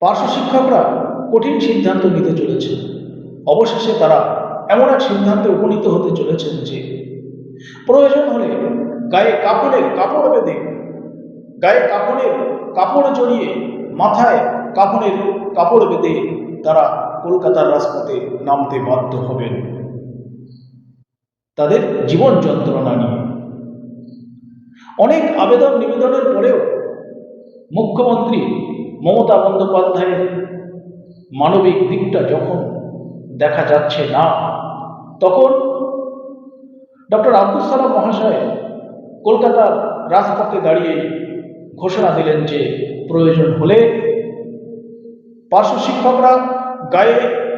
পার্শ্ব শিক্ষকরা কঠিন সিদ্ধান্ত নিতে চলেছে অবশেষে তারা এমন এক সিদ্ধান্তে উপনীত হতে চলেছেন যে, প্রয়োজন হলে গায়ে কাপড়ের কাপড় বেঁধে, গায়ে কাপড়ের কাপড় জড়িয়ে, মাথায় কাপড়ের কাপড় বেঁধে তারা কলকাতার রাজপথে নামতে বাধ্য হবেন। তাদের জীবন যন্ত্রণা নিয়ে। অনেক আবেদন নিবেদনের পরেও মুখ্যমন্ত্রী মমতা বন্দ্যোপাধ্যায়ের মানবিক দিকটা যখন দেখা যাচ্ছে না, তখন ডক্টর আব্দুল সালাম মহাশয় কলকাতার রাজপথে দাঁড়িয়ে ঘোষণা দিলেন যে প্রয়োজন হলে পার্শ্ব শিক্ষকরা গায়ে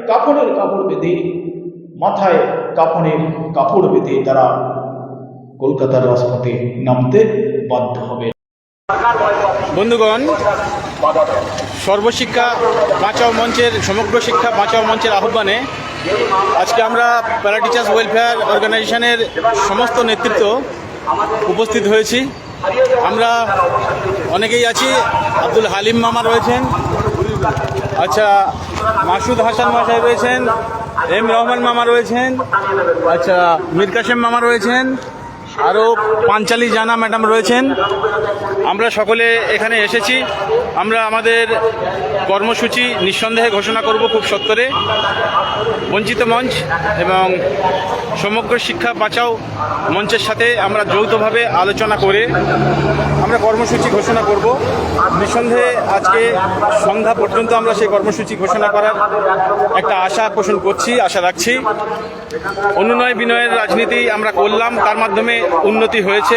কাপড়ের কাপড় বেঁধে, মাথায় কাপড়ের কাপড় বেঁধে তারা কলকাতার রাজপথে নামতে বাধ্য হবে। বন্ধুগণ সর্বশিক্ষা বাঁচাও মঞ্চের, সমগ্র শিক্ষা বাঁচাও মঞ্চের আহ্বানে আজকে আমরা প্যারা টিচার্স ওয়েলফেয়ার অর্গানাইজেশনের সমস্ত নেতৃত্ব উপস্থিত হয়েছি। আমরা অনেকেই আছি, আব্দুল হালিম মামা রয়েছেন আচ্ছা মাসুদ হাসান মশাই রয়েছেন, এম রহমান মামা রয়েছেন আচ্ছা মীর কাসেম মামা রয়েছেন আরও পাঞ্চালি জানা ম্যাডাম রয়েছেন। আমরা সকলে এখানে এসেছি। আমরা আমাদের কর্মসূচি নিঃসন্দেহে ঘোষণা করব খুব সত্তরে। বঞ্চিত মঞ্চ এবং সমগ্র শিক্ষা বাঁচাও মঞ্চের সাথে আমরা যৌথভাবে আলোচনা করে আমরা কর্মসূচি ঘোষণা করব। নিঃসন্দেহে আজকে সন্ধ্যা পর্যন্ত আমরা সেই কর্মসূচি ঘোষণা করার একটা আশা পোষণ করছি, আশা রাখছি। অনুনয় বিনয়ের রাজনীতি আমরা করলাম, তার মাধ্যমে উন্নতি হয়েছে।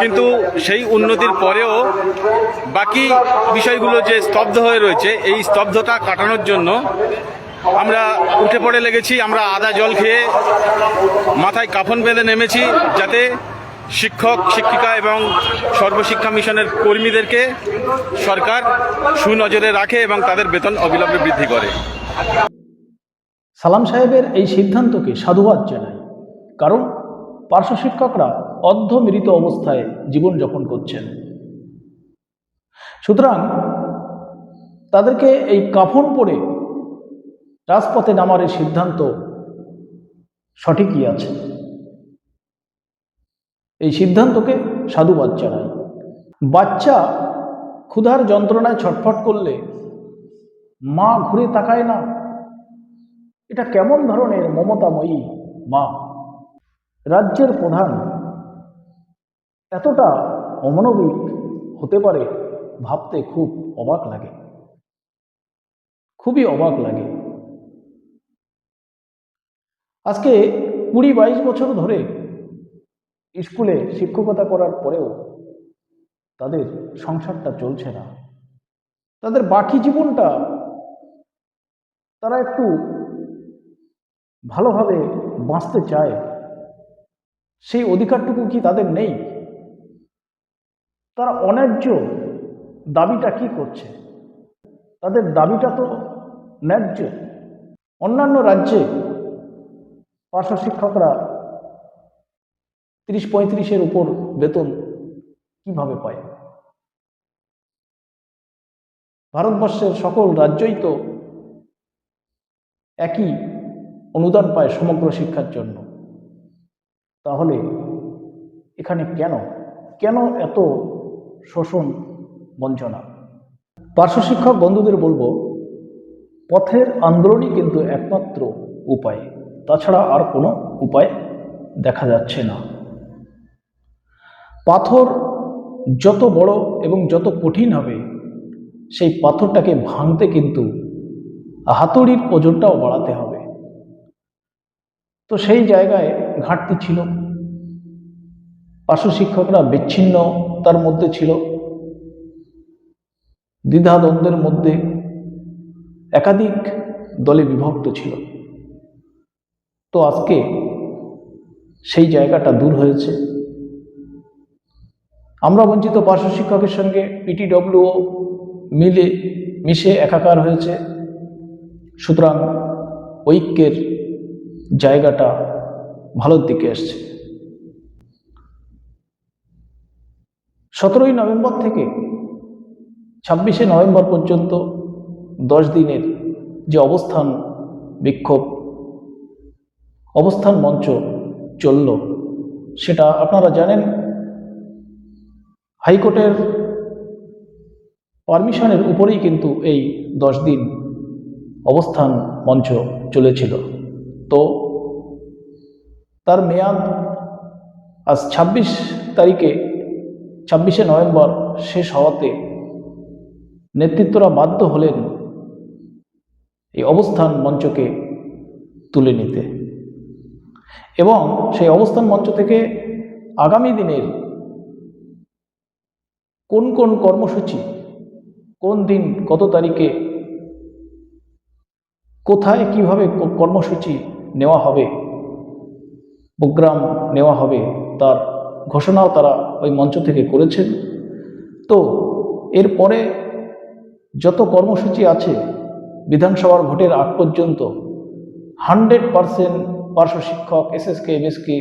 কিন্তু সেই উন্নতির পরেও বাকি বিষয়গুলো যে স্তব্ধ হয়ে রয়েছে, এই স্তব্ধতা কাটানোর জন্য আমরা উঠে পড়ে লেগেছি। আমরা আদা জল খেয়ে মাথায় কাফন বেঁধে নেমেছি যাতে শিক্ষক, শিক্ষিকা এবং সর্বশিক্ষা মিশনের কর্মীদেরকে সরকার সুনজরে রাখে এবং তাদের বেতন অবিলম্বে বৃদ্ধি করে। সালাম সাহেবের এই সিদ্ধান্তকে সাধুবাদ জানাই। কারণ পার্শ্ব শিক্ষকরা অর্ধমৃত অবস্থায় জীবনযাপন করছেন। সুতরাং তাদেরকে এই কাফন পরে রাজপথে নামার এই সিদ্ধান্ত সঠিকই আছে। এই সিদ্ধান্তকে সাধুবাদ জানাই বাচ্চা ক্ষুধার যন্ত্রণায় ছটফট করলে মা ঘুরে তাকায় না। এটা কেমন ধরনের মমতাময়ী মা? রাজ্যের প্রধান এতটা অমানবিক হতে পারে ভাবতে খুব অবাক লাগে। খুবই অবাক লাগে। আজকে কুড়ি বাইশ বছর ধরে স্কুলে শিক্ষকতা করার পরেও তাদের সংসারটা চলছে না। তাদের বাকি জীবনটা তারা একটু ভালোভাবে বাঁচতে চায়। সেই অধিকারটুকু কি তাদের নেই? তারা অন্যায্য দাবিটা কি করছে? তাদের দাবিটা তো ন্যায্য। অন্যান্য রাজ্যে পার্শ্ব শিক্ষকরা তিরিশ পঁয়ত্রিশের উপর বেতন কীভাবে পায়? ভারতবর্ষের সকল রাজ্যই তো একই অনুদান পায় সমগ্র শিক্ষার জন্য। তাহলে এখানে কেন? কেন এত শোষণ বঞ্চনা? পার্শ্ব শিক্ষক বন্ধুদের বলব, পথের আন্দোলনই কিন্তু একমাত্র উপায়। তাছাড়া আর কোনো উপায় দেখা যাচ্ছে না। পাথর যত বড় এবং যত কঠিন হবে, সেই পাথরটাকে ভাঙতে কিন্তু হাতুড়ির ওজনটাও বাড়াতে হবে। তো সেই জায়গায় ঘাটতি ছিল। পার্শ্ব শিক্ষকরা বিচ্ছিন্নতার মধ্যে ছিল। দ্বিধাদ্বন্দ্বের মধ্যে একাধিক দলে বিভক্ত ছিল। তো আজকে সেই জায়গাটা দূর হয়েছে। আমরা বঞ্চিত পার্শ্ব শিক্ষকের সঙ্গে পিটিডব্লিউ মিলে, মিশে একাকার হয়েছে। সুতরাং ঐক্যের জায়গাটা ভালোর দিকে এসছে। সতেরোই নভেম্বর থেকে ছাব্বিশে নভেম্বর পর্যন্ত দশ দিনের যে অবস্থান বিক্ষোভ, অবস্থান মঞ্চ চলল, সেটা আপনারা জানেন হাইকোর্টের পারমিশনের উপরেই কিন্তু এই দশ দিন অবস্থান মঞ্চ চলেছিল। তো তার মেয়াদ আজ ছাব্বিশ তারিখে, ছাব্বিশে নভেম্বর শেষ হওয়াতে নেতৃত্বরা বাধ্য হলেন এই অবস্থান মঞ্চকে তুলে নিতে। এবং সেই অবস্থান মঞ্চ থেকে আগামী দিনের কোন কোন কর্মসূচি, কোন দিন কত তারিখে, কোথায় কীভাবে কর্মসূচি নেওয়া হবে, প্রোগ্রাম নেওয়া হবে তার ঘোষণাও তারা ওই মঞ্চ থেকে করেছেন। তো এরপরে যত কর্মসূচি আছে, বিধানসভার ভোটের আগ পর্যন্ত হান্ড্রেড পারসেন্ট পার্শ্ব শিক্ষক এসএসকে এমএসকে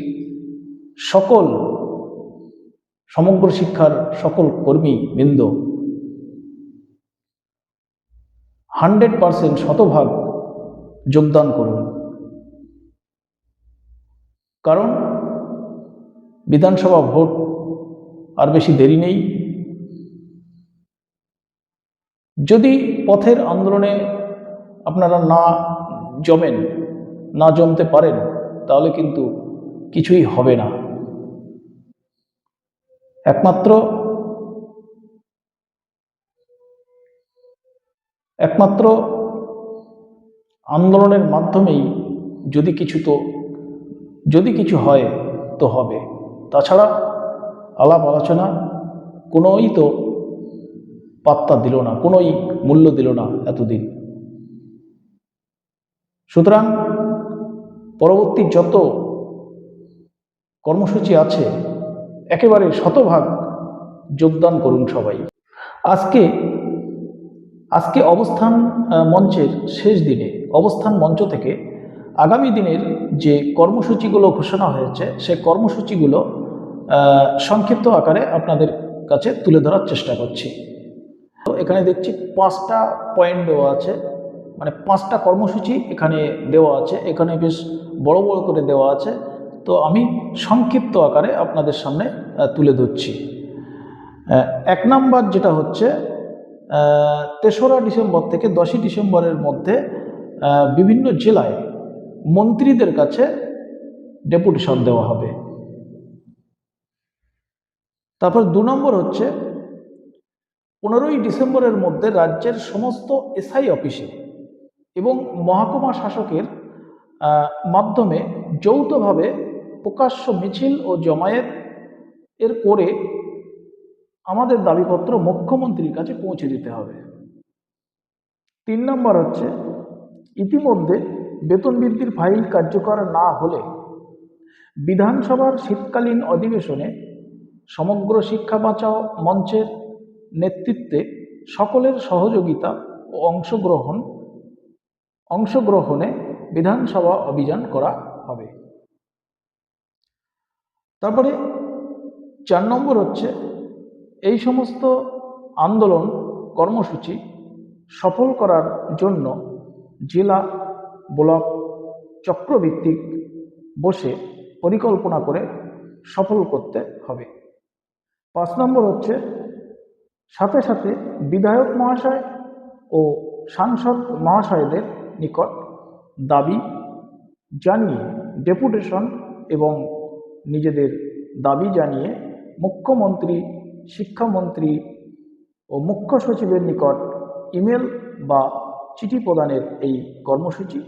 সকল সমগ্র শিক্ষার সকল কর্মী বৃন্দ, হান্ড্রেড পারসেন্ট শতভাগ যোগদান করুন। কারণ বিধানসভা ভোট আর বেশি দেরি নেই। যদি পথের আন্দোলনে আপনারা না জমেন, না জমতে পারেন, তাহলে কিন্তু কিছুই হবে না। একমাত্র একমাত্র আন্দোলনের মাধ্যমেই যদি কিছু তো, যদি কিছু হয় তো হবে। তাছাড়া আলাপ আলোচনা কোনোই তো পাত্তা দিল না, কোনোই মূল্য দিল না এতদিন। সুতরাং পরবর্তী যত কর্মসূচি আছে একেবারে শতভাগ যোগদান করুন সবাই। আজকে আজকে অবস্থান মঞ্চের শেষ দিনে, অবস্থান মঞ্চ থেকে আগামী দিনের যে কর্মসূচিগুলো ঘোষণা হয়েছে, সে কর্মসূচিগুলো সংক্ষিপ্ত আকারে আপনাদের কাছে তুলে ধরার চেষ্টা করছি। তো এখানে দেখছি পাঁচটা পয়েন্ট দেওয়া আছে মানে পাঁচটা কর্মসূচি এখানে দেওয়া আছে, এখানে বেশ বড় বড় করে দেওয়া আছে। তো আমি সংক্ষিপ্ত আকারে আপনাদের সামনে তুলে ধরছি। এক নাম্বার যেটা হচ্ছে তেসরা ডিসেম্বর থেকে দশই ডিসেম্বরের মধ্যে বিভিন্ন জেলায় মন্ত্রীদের কাছে ডেপুটেশন দেওয়া হবে। তারপর দু নম্বর হচ্ছে, পনেরোই ডিসেম্বরের মধ্যে রাজ্যের সমস্ত এসআই অফিসে এবং মহকুমা শাসকের মাধ্যমে যৌথভাবে প্রকাশ্য মিছিল ও জমায়েত এর করে আমাদের দাবিপত্র মুখ্যমন্ত্রীর কাছে পৌঁছে দিতে হবে। তিন নম্বর হচ্ছে, ইতিমধ্যে বেতন বৃদ্ধির ফাইল কার্যকর না হলে বিধানসভার শীতকালীন অধিবেশনে সমগ্র শিক্ষা বাঁচাও মঞ্চের নেতৃত্বে সকলের সহযোগিতা ও অংশগ্রহণ, অংশগ্রহণে বিধানসভা অভিযান করা হবে। তারপরে চার নম্বর হচ্ছে এই সমস্ত আন্দোলন কর্মসূচি সফল করার জন্য জেলা ব্লক চক্রভিত্তিক বসে পরিকল্পনা করে সফল করতে হবে। পাঁচ নম্বর হচ্ছে সাথে সাথে বিধায়ক মহাশয় ও সাংসদ মহাশয়দের নিকট দাবি জানিয়ে ডেপুটেশন এবং নিজেদের দাবি জানিয়ে মুখ্যমন্ত্রী, শিক্ষামন্ত্রী ও মুখ্য সচিবের নিকট ইমেল বা চিঠি প্রদানের এই কর্মসূচি।